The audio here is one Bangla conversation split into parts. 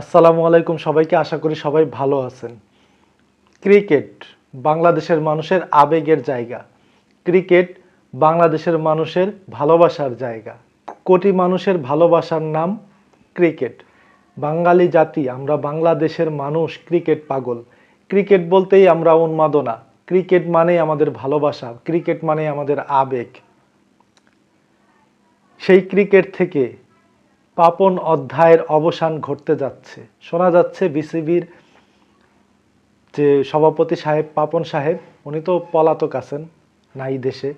আসসালামু আলাইকুম। সবাইকে আশা করি সবাই ভালো আছেন। ক্রিকেট বাংলাদেশের মানুষের আবেগের জায়গা। ক্রিকেট বাংলাদেশের মানুষের ভালোবাসার জায়গা। কোটি মানুষের ভালোবাসার নাম ক্রিকেট। বাঙালি জাতি, আমরা বাংলাদেশের মানুষ, ক্রিকেট পাগল। ক্রিকেট বলতেই আমরা উন্মাদনা। ক্রিকেট মানেই আমাদের ভালোবাসা। ক্রিকেট মানেই আমাদের আবেগ। সেই ক্রিকেট থেকে পাপন অধ্যায়ের অবসান ঘটতে যাচ্ছে। শোনা যাচ্ছে বিসিবির যে সভাপতি সাহেব, পাপন সাহেব, উনি তো পলাতক আছেন নাই দেশে।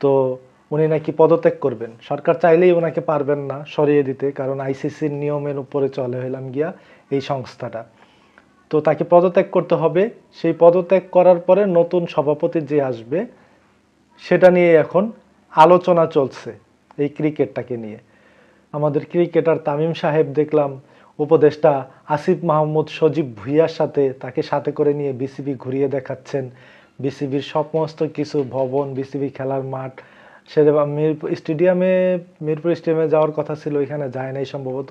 তো উনি নাকি পদত্যাগ করবেন। সরকার চাইলেই ওনাকে পারবেন না সরিয়ে দিতে, কারণ আইসিসির নিয়মের উপরে চলে হইলাম গিয়া এই সংস্থাটা। তো তাকে পদত্যাগ করতে হবে। সেই পদত্যাগ করার পরে নতুন সভাপতি যে আসবে, সেটা নিয়ে এখন আলোচনা চলছে এই ক্রিকেটটাকে নিয়ে। আমাদের ক্রিকেটার তামিম সাহেব দেখলাম উপদেষ্টা আসিফ মাহমুদ সজীব ভুইয়ার সাথে তাকে সাথে করে নিয়ে বিসিবি ঘুরিয়ে দেখাচ্ছেন। বিসিবির সমস্ত কিছু, ভবন, বিসিবি খেলার মাঠ। সেটা মিরপুর স্টেডিয়ামে মিরপুর স্টেডিয়ামে যাওয়ার কথা ছিল, এখানে যায় নাই সম্ভবত।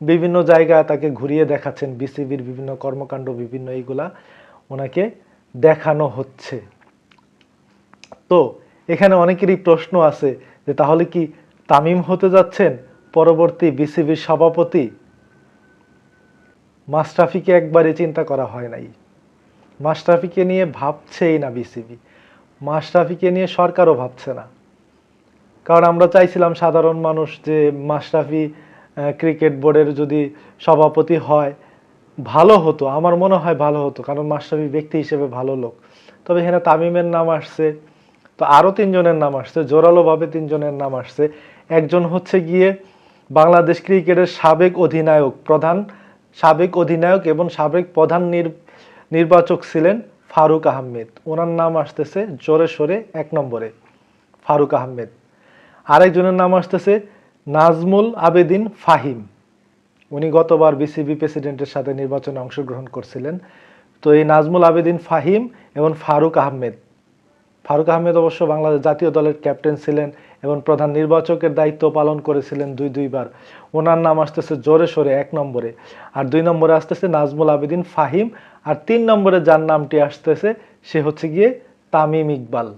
বিভিন্ন জায়গায় তাকে ঘুরিয়ে দেখাচ্ছেন বিসিবির বিভিন্ন কর্মকাণ্ড, বিভিন্ন এইগুলা ওনাকে দেখানো হচ্ছে। তো এখানে অনেকেরই প্রশ্ন আছে যে তাহলে কি তামিম হতে যাচ্ছেন? পরবর্তী বিসিবির সভাপতি মাস্টাফিকে একবারে চিন্তা করা হয় নাই। মাস্টাফিকে নিয়ে ভাবছেই না বিসিবি। মাস্টাফিকে নিয়ে সরকারও ভাবছে না। কারণ আমরা চাইছিলাম সাধারণ মানুষ যে মাস্টাফি ক্রিকেট বোর্ডের যদি সভাপতি হয়, ভালো হতো, আমার মনে হয় ভালো হতো, কারণ মাস্টাফি ব্যক্তি হিসেবে ভালো লোক। তবে এখানে তামিমের নাম আসছে, তো আরও তিনজনের নাম আসছে, জোরালোভাবে তিনজনের নাম আসছে। একজন হচ্ছে গিয়ে বাংলাদেশ ক্রিকেটের সাবেক অধিনায়ক, প্রধান সাবেক অধিনায়ক এবং সাবেক প্রধান নির- নির্বাচক ছিলেন ফারুক আহমেদ। ওনার নাম আসতেছে জোরে সোরে এক নম্বরে, ফারুক আহমেদ। আরেকজনের নাম আসতেছে নাজমুল আবেদিন ফাহিম। উনি গতবার বিসিবি প্রেসিডেন্টের সাথে নির্বাচনে অংশগ্রহণ করছিলেন। তো এই নাজমুল আবেদিন ফাহিম এবং ফারুক আহমেদ ফারুক আহমেদ অবশ্য বাংলাদেশ জাতীয় দলের ক্যাপ্টেন ছিলেন এবং প্রধান নির্বাচকের দায়িত্ব পালন করেছিলেন দুই দুইবার। ওনার নাম আসতেছে জোরে সোরে এক নম্বরে। আর দুই নম্বরে আসতেছে নাজমুল আবেদিন ফাহিম। আর তিন নম্বরে যার নামটি আসতেছে সে হচ্ছে গিয়ে তামিম ইকবাল।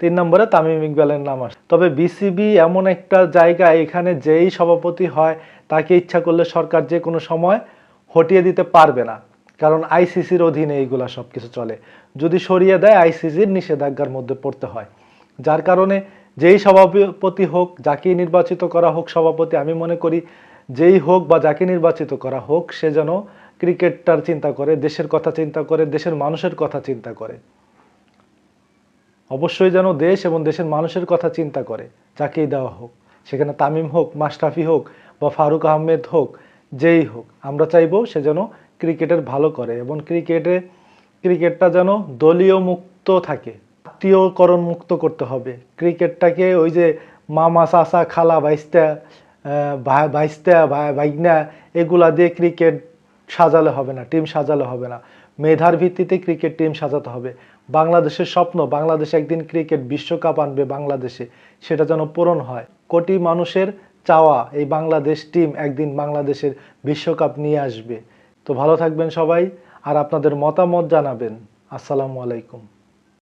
তিন নম্বরে তামিম ইকবালের নাম আসে তবে বিসিবি এমন একটা জায়গা এখানে যেই সভাপতি হয়, তাকে ইচ্ছা করলে সরকার যে কোনো সময় হটিয়ে দিতে পারবে না। কারণ আইসিসির অধীনে এইগুলা সব কিছু চলে। যদি সরিয়ে দেয় আইসিসির নিষেধাজ্ঞার মধ্যে পড়তে হয়। যার কারণে যেই সভাপতি হোক, যাকেই নির্বাচিত করা হোক সভাপতি, আমি মনে করি যেই হোক বা যাকে নির্বাচিত করা হোক, সে যেন ক্রিকেটটার চিন্তা করে, দেশের কথা চিন্তা করে, দেশের মানুষের কথা চিন্তা করে। অবশ্যই যেন দেশ এবং দেশের মানুষের কথা চিন্তা করে, যাকেই দেওয়া হোক। সেখানে তামিম হোক, মাশরাফি হোক বা ফারুক আহমেদ হোক, যেই হোক, আমরা চাইব সে যেন ক্রিকেটের ভালো করে এবং ক্রিকেটে ক্রিকেটটা যেন দলীয় মুক্ত থাকে আত্মীয়করণ মুক্ত করতে হবে। ক্রিকেটটাকে ওই যে মামা চাচা খালা বাইস্তা আহ, ভাই- বাইস্তা ভাই- বাইগনা এগুলা দিয়ে ক্রিকেট সাজালে হবে না টিম সাজালে হবে না। মেধার ভিত্তিতে ক্রিকেট টিম সাজাতে হবে। বাংলাদেশের স্বপ্ন বাংলাদেশ একদিন ক্রিকেট বিশ্বকাপ আনবে বাংলাদেশে সেটা যেন পূরণ হয়। কোটি মানুষের চাওয়া এই বাংলাদেশ টিম একদিন বাংলাদেশের বিশ্বকাপ নিয়ে আসবে। তো ভালো থাকবেন সবাই আর আপনাদের মতামত জানাবেন। আসসালামু আলাইকুম।